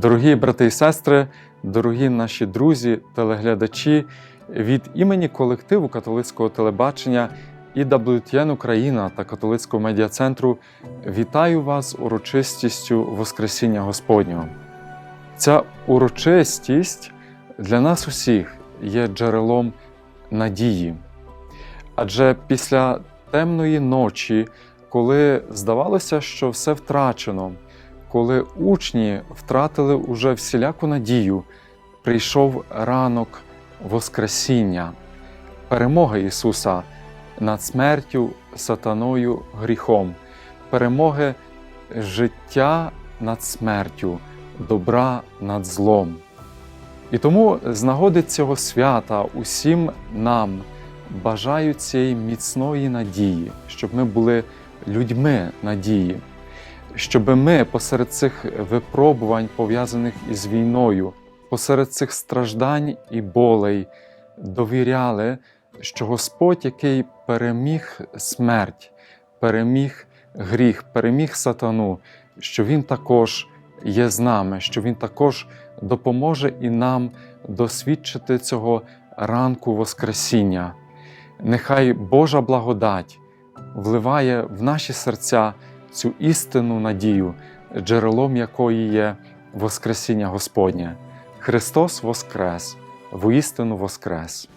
Дорогі брати і сестри, дорогі наші друзі, телеглядачі, від імені колективу католицького телебачення і WTN Україна та католицького медіа-центру вітаю вас урочистістю Воскресіння Господнього. Ця урочистість для нас усіх є джерелом надії. Адже після темної ночі, коли здавалося, що все втрачено, коли учні втратили уже всіляку надію, прийшов ранок Воскресіння, перемога Ісуса над смертю, сатаною, гріхом, перемоги життя над смертю, добра над злом. І тому з нагоди цього свята усім нам бажаю цієї міцної надії, щоб ми були людьми надії, щоб ми посеред цих випробувань, пов'язаних із війною, посеред цих страждань і болей довіряли, що Господь, який переміг смерть, переміг гріх, переміг сатану, що Він також є з нами, що Він також допоможе і нам досвідчити цього ранку Воскресіння. Нехай Божа благодать вливає в наші серця цю істинну надію, джерелом якої є Воскресіння Господнє. Христос Воскрес, воістину Воскрес!